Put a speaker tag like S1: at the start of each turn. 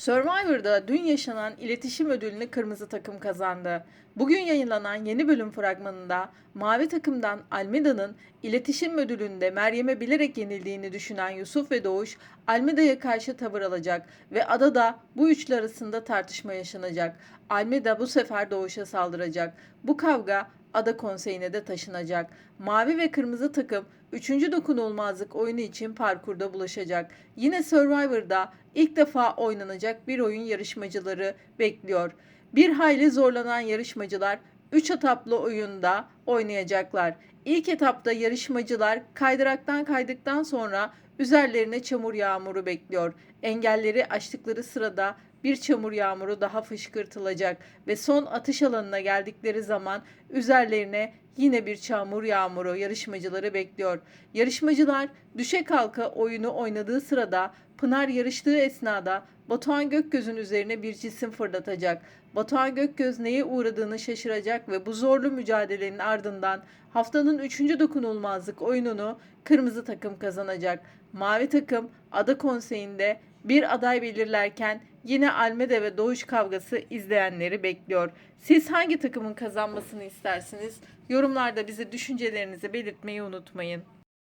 S1: Survivor'da dün yaşanan iletişim ödülünü kırmızı takım kazandı. Bugün yayınlanan yeni bölüm fragmanında mavi takımdan Almeda'nın iletişim ödülünde Meryem'e bilerek yenildiğini düşünen Yusuf ve Doğuş Almeda'ya karşı tavır alacak ve adada bu üçlü arasında tartışma yaşanacak. Almeda bu sefer Doğuş'a saldıracak. Bu kavga ada konseyine de taşınacak. Mavi ve kırmızı takım 3. dokunulmazlık oyunu için parkurda buluşacak. Yine Survivor'da ilk defa oynanacak bir oyun yarışmacıları bekliyor. Bir hayli zorlanan yarışmacılar 3 etaplı oyunda oynayacaklar. İlk etapta yarışmacılar kaydıraktan kaydıktan sonra üzerlerine çamur yağmuru bekliyor. Engelleri aştıkları sırada bir çamur yağmuru daha fışkırtılacak ve son atış alanına geldikleri zaman üzerlerine yine bir çamur yağmuru yarışmacıları bekliyor. Yarışmacılar düşe kalka oyunu oynadığı sırada Pınar yarıştığı esnada Batuhan Gökgöz'ün üzerine bir cisim fırlatacak. Batuhan Gökgöz neye uğradığını şaşıracak ve bu zorlu mücadelenin ardından haftanın 3. dokunulmazlık oyununu kırmızı takım kazanacak. Mavi takım ada konseyinde bir aday belirlerken yine Almeda ve Doğuş kavgası izleyenleri bekliyor. Siz hangi takımın kazanmasını istersiniz? Yorumlarda bize düşüncelerinizi belirtmeyi unutmayın.